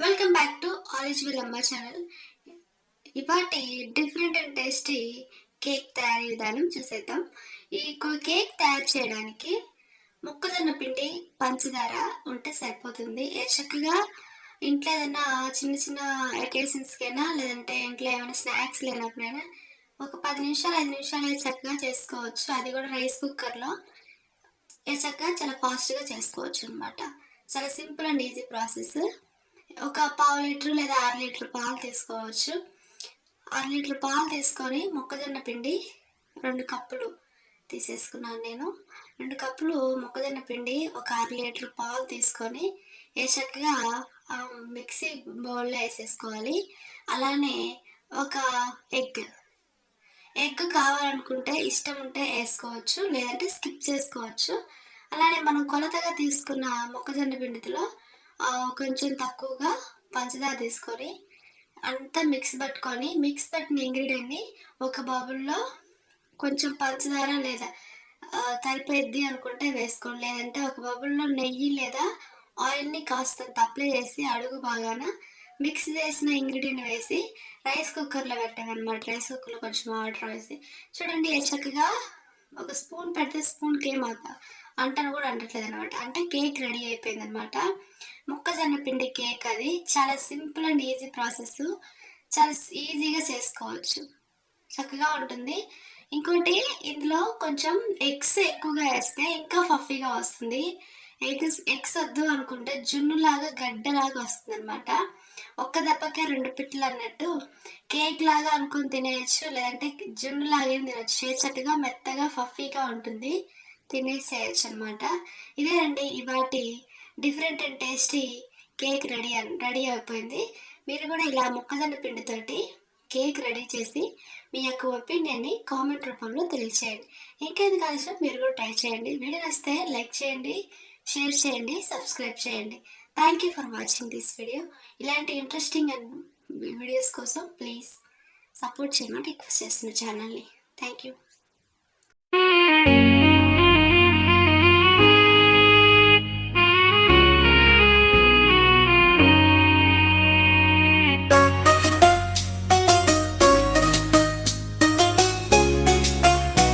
Welcome back to ఆలిజ్ విల్ అమ్మ ఛానల్ ఇవాటి డిఫరెంట్ అండ్ టేస్టీ కేక్ తయారీ విధానం చూసేద్దాం. ఈ కేక్ తయారు చేయడానికి మొక్కజొన్న పిండి పంచదార ఉంటే సరిపోతుంది. ఏ చక్కగా ఇంట్లో ఏదైనా చిన్న చిన్న అకేషన్స్కైనా లేదంటే ఇంట్లో ఏమైనా స్నాక్స్ లేనప్పుడైనా ఒక పది నిమిషాలు ఐదు నిమిషాలు చక్కగా చేసుకోవచ్చు. అది కూడా రైస్ కుక్కర్లో ఏ చక్కగా చాలా ఫాస్ట్గా చేసుకోవచ్చు అనమాట చాలా సింపుల్ అండ్ ఈజీ ప్రాసెస్ ఒక పావు లీటర్ లేదా అర లీటర్ పాలు తీసుకోవచ్చు. ఆరు లీటర్ పాలు తీసుకొని మొక్కజొన్న పిండి రెండు కప్పులు తీసేసుకున్నాను నేను. రెండు కప్పులు మొక్కజొన్న పిండి ఒక అర లీటర్ పాలు తీసుకొని ఏ చక్కగా మిక్సీ బౌల్లో వేసేసుకోవాలి. అలానే ఒక ఎగ్. ఎగ్ కావాలనుకుంటే ఇష్టం ఉంటే వేసుకోవచ్చు లేదంటే స్కిప్ చేసుకోవచ్చు. అలానే మనం కొలతగా తీసుకున్న మొక్కజొన్న పిండిలో కొంచెం తక్కువగా పంచదార తీసుకొని అంతా మిక్స్ పట్టుకొని మిక్స్ పట్టిన ఇంగ్రీడియంట్ని ఒక బౌల్లో కొంచెం పంచదార లేదా ఆ, అనుకుంటే వేసుకోండి. లేదంటే ఒక బబుల్లో నెయ్యి లేదా ఆయిల్ని కాస్తంత అప్లై చేసి అడుగు బాగాన మిక్స్ చేసిన ఇంగ్రీడియంట్ వేసి రైస్ కుక్కర్లో పెట్టామన్నమాట. రైస్ కుక్కర్లో కొంచెం వాటర్ వేసి. చూడండి ఏ చక్కగా ఒక స్పూన్ పెడితే స్పూన్కి ఏమవుతా అంటను కూడా అంటట్లేదు అనమాట అంటే కేక్ రెడీ అయిపోయింది అనమాట మొక్కజొన్న పిండి కేక్ అది. చాలా సింపుల్ అండ్ ఈజీ ప్రాసెస్. చాలా ఈజీగా చేసుకోవచ్చు. చక్కగా ఉంటుంది. ఇంకోటి ఇందులో కొంచెం ఎగ్స్ ఎక్కువగా వేస్తే ఇంకా ఫఫీగా వస్తుంది. ఎగ్స్ ఎగ్స్ వద్దు అనుకుంటే జున్నులాగా గడ్డలాగా వస్తుంది అనమాట ఒక్క దెబ్బకే రెండు పిట్టలు అన్నట్టు కేక్ లాగా అనుకుని తినేయచ్చు. లేదంటే జున్ను లాగా ఏం తినచ్చు. చేచట్టుగా మెత్తగా ఫఫీగా ఉంటుంది. తినేసేయచ్చు అనమాట ఇదేనండి ఇవాటి different and tasty cake ready ready అయిపోయింది. మీరు కూడా ఇలా మొక్కజొన్న పిండితోటి కేక్ రెడీ చేసి మీ యొక్క ఒపీనియన్ని కామెంట్ రూపంలో తెలియచేయండి. ఇంకేది కలిసి మీరు కూడా ట్రై చేయండి. వీడియో వస్తే లైక్ చేయండి షేర్ చేయండి సబ్స్క్రైబ్ చేయండి. Thank you for watching this video ఇలాంటి ఇంట్రెస్టింగ్ అండ్ వీడియోస్ కోసం ప్లీజ్ సపోర్ట్ చేయమని రిక్వెస్ట్ చేస్తున్న ఛానల్ని థ్యాంక్ యూ